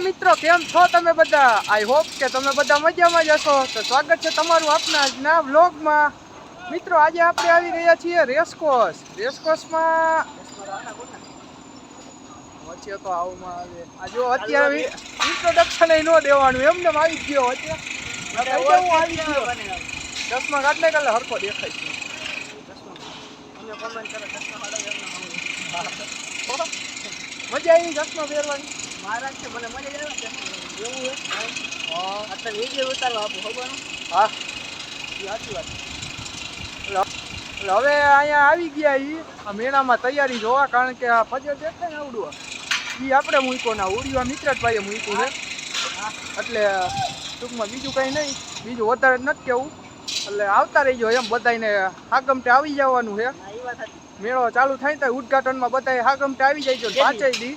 મિત્રો કેમ છો તમે બધા? આઈ હોપ કે તમે બધા મજામાં જ હશો. તો સ્વાગત છે તમારું આપના આજના વ્લોગમાં. મિત્રો આજે આપણે આવી રહ્યા છીએ રેસકોર્સ. રેસકોર્સમાં વચ્ચે તો આવવામાં આવે. આ જો અત્યારે ઇન્ટ્રોડક્શન ન દેવાનું એમને એમ આવી ગયો અત્યારે હું આવી ગયો? ચશ્મા કાઢને કાલે હરખો દેખાય છે. મજા આવી ચશ્મા પહેરવાની. હા હા સાચી વાત એટલે હવે અહીંયા આવી ગયા ઈ મેળામાં તૈયારી જોવા કારણ કે આ ફજર દેખાય ને આવડું ઈ આપણે મૂક્યો ના ઉડિયો મિત્રભાઈએ મૂક્યું છે એટલે ટૂંકમાં બીજું કંઈ નહીં બીજું વધારે નથી કેવું એટલે આવતા રહીજો એમ બધાને હાગમટે આવી જવાનું છે મેળો ચાલુ થાય તો ઉદઘાટનમાં બધાય હાગમટે આવી જઈજો પાંચેય દી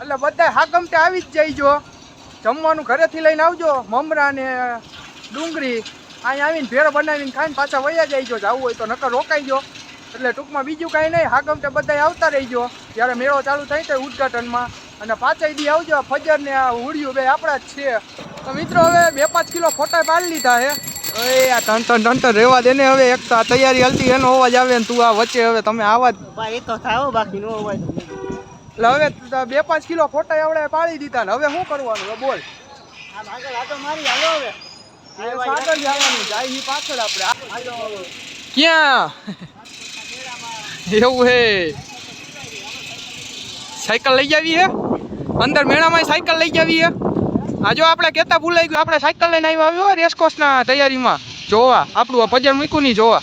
એટલે બધાય હાગમટે આવી જ જઈજો જમવાનું ઘરેથી લઈને આવજો, મમરા ને ડુંગળી. અહીંયા આવીને ભેળ બનાવીને ખાઈને પાછા વયા જઈજો જવું હોય તો નકર રોકાઈજો એટલે ટૂંકમાં બીજું કાંઈ નહીં હાગમટે બધાય આવતા રહીજો. જ્યારે મેળો ચાલુ થાય તો ઉદઘાટનમાં. અને પાછા દી આવજો ફજર ને આ ઉડિયું બે આપણા જ છે. તો મિત્રો હવે બે પાંચ કિલો ફોટા પાડી લીધા હે. હવે આ ટન ટન ટન ટન રહેવા દે ને હવે, એક તો આ તૈયારી હલતી, એનો અવાજ આવે ને તું આ વચ્ચે હવે તમે આવા જ એટલે હવે બે પાંચ કિલો ફોટા આપણે પાડી દીધા ને હવે શું કરવાનું? બોલ. હવે. જાય પાછળ આપણે ક્યાં? એવું હે. સાયકલ લઈ જાવી હે? અંદર મેળામાં સાયકલ લઈ જાવી હે? આ જો આપણે કહેતા ભૂલાઈ ગયું આપણે સાયકલ લઈને આવ્યા આવ્યો રેસકોર્સના તૈયારીમાં. જોવા આપણું ભજન મૂક્યું નહીં જોવા.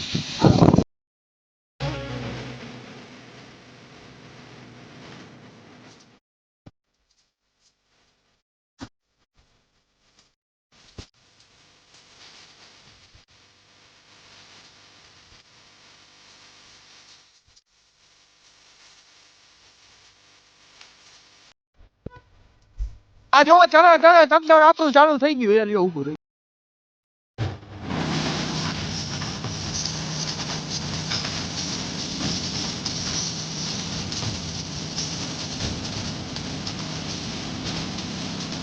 આ જો ચણા ચણા તમને આપણું ચાલુ થઈ ગયું એ લ્યો ઊભું રહી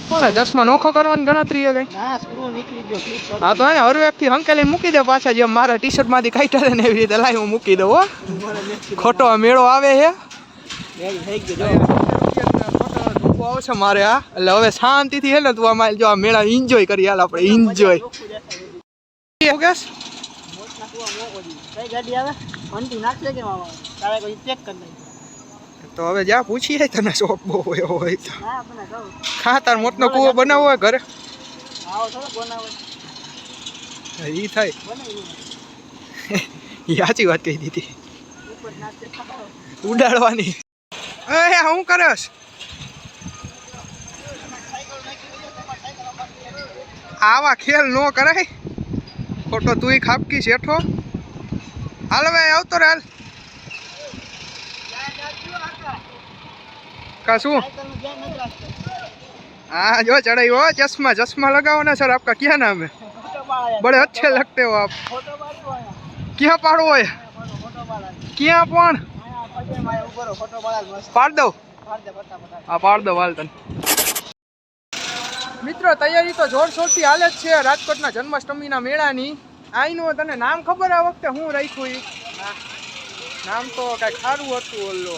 કોને દસમાં નોખો કરવાની ગણતરી છે હા તો એને હરવેક વ્યક્તિ હંકેલી મૂકી દે પાછા જેમ મારા ટી શર્ટમાંથી કાઢ્યા ને એવી રીતે લાવી હું મૂકી દઉં હો. ખોટો મેળો આવે છે ધૂપો આવશે મારે આ એટલે હવે શાંતિથી હે ને તું આમાં જો આ મેળા એન્જોય કરી હાલ આપણે એન્જોય કેસ? તો હવે જા પૂછીએ તને શોખ બહુ એવો હોય તો. ખા તાર મોટનો કૂવો બનાવવો હોય ઘરે? ઈ થાય. યાચી વાત કહી દીધી. ઉડાડવાની. એ હું કરસ આવા ખેલ નો કરાય ખોટો તુંય ખાપકી શેઠો હાલ હવે આવતો રે હાલ કા શું हाँ जो चढ़ाई हो चश्मा चश्मा लगाओ ना सर आपका क्या नाम है बड़े अच्छे लगते हो आप क्या पाड़ो है क्या पण પાડ દો હા પાડ દો વાલ તને મિત્રો, તૈયારી તો જોરશોરથી હાલે જ છે. રાજકોટના જન્માષ્ટમીના મેળાની. આઈનું તને નામ ખબર આ વખતે હું રાખ્યું નામ તો કાંઈક સારું હતું, ઓલો.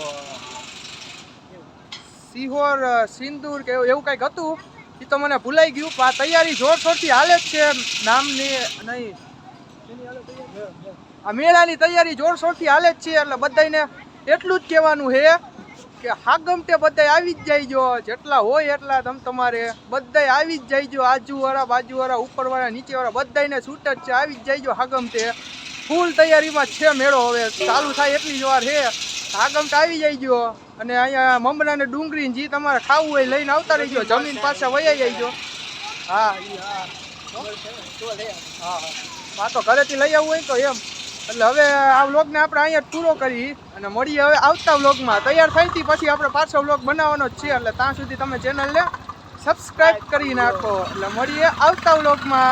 સિહોર સિંદૂર કે એવું એવું કંઈક હતું. એ તો મને ભૂલાઈ ગયું, પણ આ તૈયારી જોરશોરથી હાલે જ છે. નામની નહીં. આ મેળાની તૈયારી જોરશોરથી હાલે જ છે, એટલે બધાને એટલું જ કહેવાનું છે. કે હાગમટે બધાય આવી જ જાયજો જેટલા હોય એટલા તમ તમારે. બધાય આવી જ જાયજો આજુવાળા, બાજુવાળા, ઉપરવાળા, નીચેવાળા, બધાયને છૂટ જ છે, આવી જ જાયજો હાગમટે. ફૂલ તૈયારીમાં છે મેળો હવે. ચાલુ થાય એટલી જ વાર છે. હાગમટે આવી જાયજો અને અહીંયા મમરા ને ડુંગળી જે તમારે ખાવું હોય લઈને આવતા રહીજો. જમીન પાસે વયા હા હા. હા હા. તો ઘરેથી લઈ આવવું હોય તો એમ. એટલે હવે આ વ્લોગને આપણે અહીંયા પૂરો કરી અને મળીએ હવે આવતા વ્લોગમાં. તૈયાર થઈ પછી આપણે પાછો વ્લોગ બનાવવાનો જ છે, એટલે ત્યાં સુધી તમે ચેનલને સબસ્ક્રાઈબ કરી નાખો. એટલે મળીએ આવતા વ્લોગમાં.